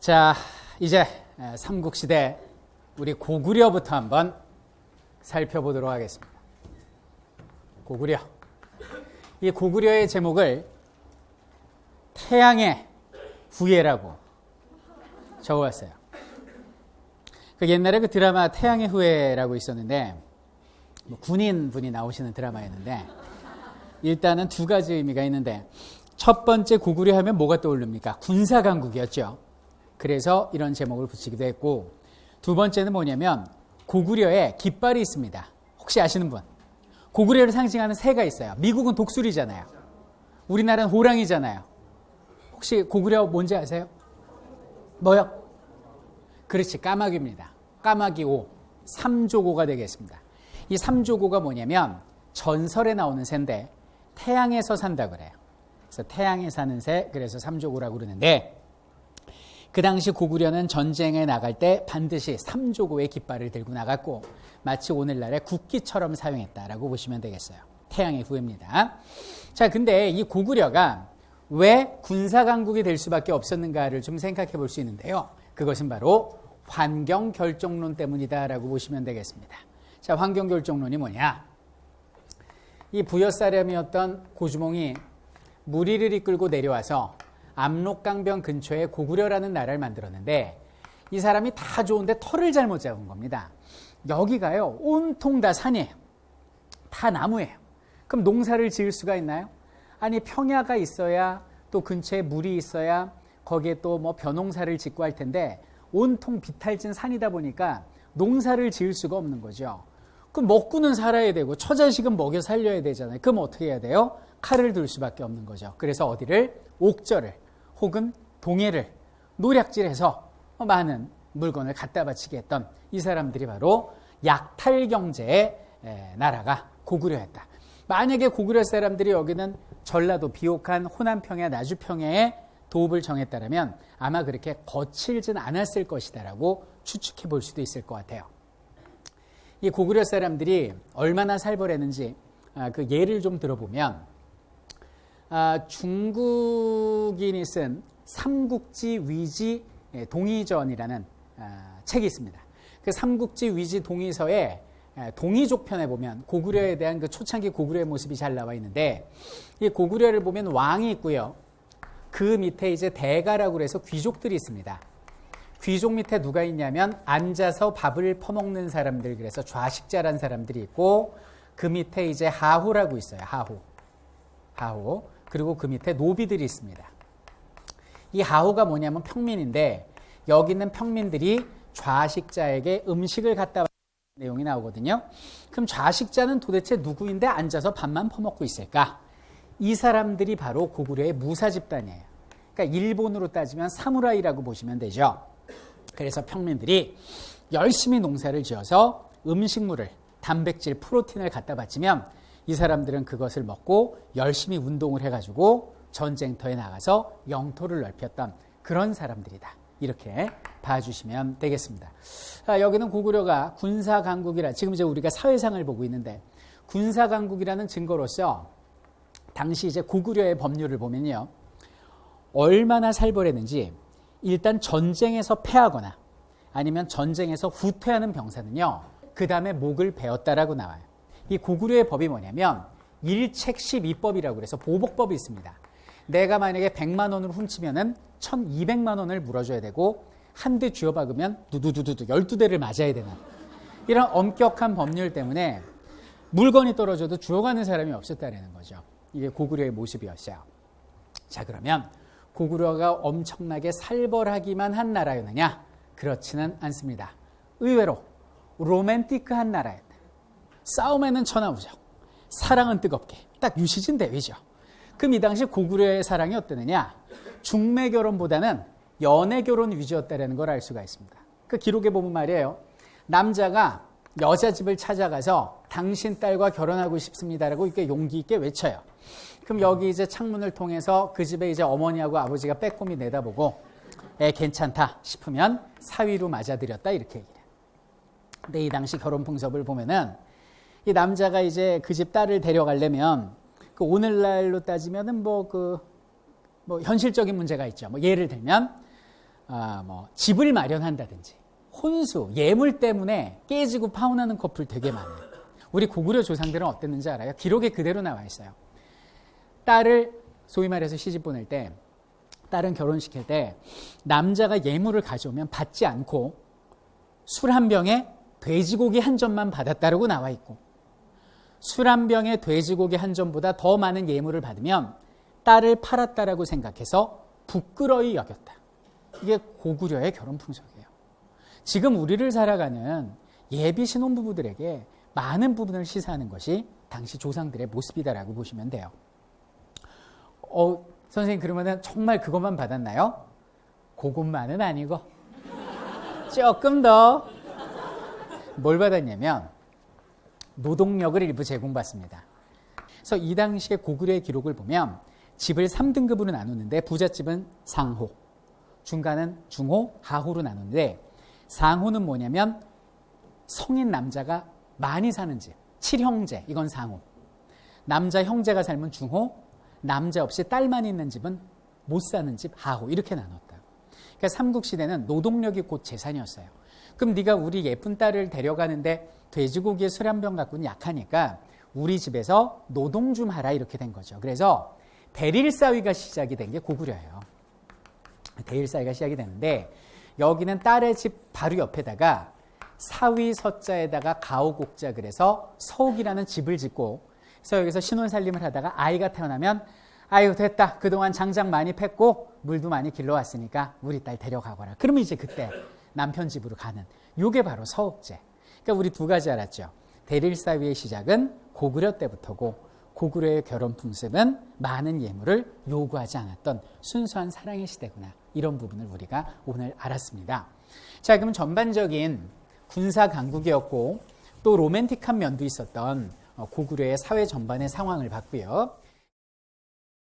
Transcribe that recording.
자, 이제 에, 삼국시대 우리 고구려부터 한번 살펴보도록 하겠습니다. 고구려. 이 고구려의 제목을 태양의 후예라고 적어봤어요. 그 옛날에 그 드라마 태양의 후예라고 있었는데 뭐 군인 분이 나오시는 드라마였는데 일단은 두 가지 의미가 있는데 첫 번째 고구려 하면 뭐가 떠오릅니까? 군사 강국이었죠. 그래서 이런 제목을 붙이기도 했고 두 번째는 뭐냐면 고구려에 깃발이 있습니다. 혹시 아시는 분? 고구려를 상징하는 새가 있어요. 미국은 독수리잖아요. 우리나라는 호랑이잖아요. 혹시 고구려 뭔지 아세요? 뭐요? 그렇지, 까마귀입니다. 까마귀 오. 삼조고가 되겠습니다. 이 삼조고가 뭐냐면 전설에 나오는 새인데 태양에서 산다 그래요. 그래서 태양에 사는 새, 그래서 삼조고라고 그러는데 그 당시 고구려는 전쟁에 나갈 때 반드시 삼조고의 깃발을 들고 나갔고 마치 오늘날의 국기처럼 사용했다라고 보시면 되겠어요. 태양의 후예입니다. 자, 근데 이 고구려가 왜 군사 강국이 될 수밖에 없었는가를 좀 생각해 볼 수 있는데요. 그것은 바로 환경 결정론 때문이다라고 보시면 되겠습니다. 자, 환경 결정론이 뭐냐? 이 부여사렴이었던 고주몽이 무리를 이끌고 내려와서 압록강변 근처에 고구려라는 나라를 만들었는데 이 사람이 다 좋은데 털을 잘못 잡은 겁니다. 여기가요, 온통 다 산이에요. 다 나무예요. 그럼 농사를 지을 수가 있나요? 아니, 평야가 있어야 또 근처에 물이 있어야 거기에 또 뭐 벼농사를 짓고 할 텐데 온통 비탈진 산이다 보니까 농사를 지을 수가 없는 거죠. 그럼 먹고는 살아야 되고 처자식은 먹여 살려야 되잖아요. 그럼 어떻게 해야 돼요? 칼을 들 수밖에 없는 거죠. 그래서 어디를 옥절을 혹은 동해를 노략질해서 많은 물건을 갖다 바치게 했던 이 사람들이 바로 약탈 경제의 나라가 고구려였다. 만약에 고구려 사람들이 여기는 전라도 비옥한 호남평야 나주평야에 도읍을 정했다면 아마 그렇게 거칠진 않았을 것이다라고 추측해 볼 수도 있을 것 같아요. 이 고구려 사람들이 얼마나 살벌했는지 아, 그 예를 좀 들어보면 아, 중국인이 쓴 삼국지 위지 예, 동의전이라는 아, 책이 있습니다. 그 삼국지 위지 동의서에 예, 동의족 편에 보면 고구려에 대한 그 초창기 고구려의 모습이 잘 나와 있는데 이 고구려를 보면 왕이 있고요. 그 밑에 이제 대가라고 해서 귀족들이 있습니다. 귀족 밑에 누가 있냐면 앉아서 밥을 퍼먹는 사람들 그래서 좌식자란 사람들이 있고 그 밑에 이제 하호라고 있어요. 하호. 하호. 그리고 그 밑에 노비들이 있습니다. 이 하호가 뭐냐면 평민인데 여기 있는 평민들이 좌식자에게 음식을 갖다 내용이 나오거든요. 그럼 좌식자는 도대체 누구인데 앉아서 밥만 퍼먹고 있을까? 이 사람들이 바로 고구려의 무사 집단이에요. 그러니까 일본으로 따지면 사무라이라고 보시면 되죠. 그래서 평민들이 열심히 농사를 지어서 음식물을 단백질, 프로틴을 갖다 바치면 이 사람들은 그것을 먹고 열심히 운동을 해가지고 전쟁터에 나가서 영토를 넓혔던 그런 사람들이다. 이렇게 봐주시면 되겠습니다. 아, 여기는 고구려가 군사 강국이라 지금 이제 우리가 사회상을 보고 있는데 군사 강국이라는 증거로서 당시 이제 고구려의 법률을 보면요. 얼마나 살벌했는지 일단 전쟁에서 패하거나 아니면 전쟁에서 후퇴하는 병사는요. 그 다음에 목을 베었다라고 나와요. 이 고구려의 법이 뭐냐면 일책 12법이라고 그래서 보복법이 있습니다. 내가 만약에 100만 원을 훔치면은 1200만 원을 물어줘야 되고 한 대 쥐어박으면 두두두두두 12대를 맞아야 되는 이런 엄격한 법률 때문에 물건이 떨어져도 주워가는 사람이 없었다는 거죠. 이게 고구려의 모습이었어요. 자, 그러면 고구려가 엄청나게 살벌하기만 한 나라였느냐? 그렇지는 않습니다. 의외로 로맨티크한 나라였다. 싸움에는 천하무적, 사랑은 뜨겁게, 딱 유시진 대위죠. 그럼 이 당시 고구려의 사랑이 어땠느냐? 중매 결혼보다는 연애 결혼 위주였다는 걸 알 수가 있습니다. 그 기록에 보면 말이에요. 남자가 여자 집을 찾아가서 당신 딸과 결혼하고 싶습니다라고 이렇게 용기 있게 외쳐요. 그럼 여기 이제 창문을 통해서 그 집에 이제 어머니하고 아버지가 빼꼼히 내다보고 애 괜찮다 싶으면 사위로 맞아들였다 이렇게 얘기해요. 근데 이 당시 결혼 풍습을 보면은 이 남자가 이제 그 집 딸을 데려가려면 그 오늘날로 따지면은 뭐 그 뭐 현실적인 문제가 있죠. 뭐 예를 들면 아, 뭐 집을 마련한다든지 혼수, 예물 때문에 깨지고 파혼하는 커플 되게 많아요. 우리 고구려 조상들은 어땠는지 알아요? 기록에 그대로 나와 있어요. 딸을 소위 말해서 시집 보낼 때 딸은 결혼시킬 때 남자가 예물을 가져오면 받지 않고 술 한 병에 돼지고기 한 점만 받았다라고 나와 있고 술 한 병에 돼지고기 한 점보다 더 많은 예물을 받으면 딸을 팔았다라고 생각해서 부끄러이 여겼다. 이게 고구려의 결혼 풍속이에요. 지금 우리를 살아가는 예비 신혼부부들에게 많은 부분을 시사하는 것이 당시 조상들의 모습이다라고 보시면 돼요. 어, 선생님 그러면은 정말 그것만 받았나요? 그것만은 아니고 조금 더 뭘 받았냐면 노동력을 일부 제공받습니다. 그래서 이 당시의 고구려의 기록을 보면 집을 3등급으로 나누는데 부잣집은 상호, 중간은 중호, 하호로 나누는데 상호는 뭐냐면 성인 남자가 많이 사는 집, 칠형제, 이건 상호. 남자 형제가 살면 중호, 남자 없이 딸만 있는 집은 못 사는 집 하호 이렇게 나눴다. 그러니까 삼국시대는 노동력이 곧 재산이었어요. 그럼 네가 우리 예쁜 딸을 데려가는데 돼지고기에 술 한 병 갖고는 약하니까 우리 집에서 노동 좀 하라 이렇게 된 거죠. 그래서 대릴사위가 시작이 된 게 고구려예요. 대일사위가 시작이 되는데 여기는 딸의 집 바로 옆에다가 사위 서자에다가 가오곡자 그래서 서옥이라는 집을 짓고 그래서 여기서 신혼 살림을 하다가 아이가 태어나면 아유 됐다. 그동안 장작 많이 팼고 물도 많이 길러왔으니까 우리 딸 데려가거라. 그러면 이제 그때 남편 집으로 가는 요게 바로 서옥제. 그러니까 우리 두 가지 알았죠? 대릴사위의 시작은 고구려 때부터고 고구려의 결혼 풍습은 많은 예물을 요구하지 않았던 순수한 사랑의 시대구나. 이런 부분을 우리가 오늘 알았습니다. 자 그럼 전반적인 군사 강국이었고 또 로맨틱한 면도 있었던 어, 고구려의 사회 전반의 상황을 봤고요.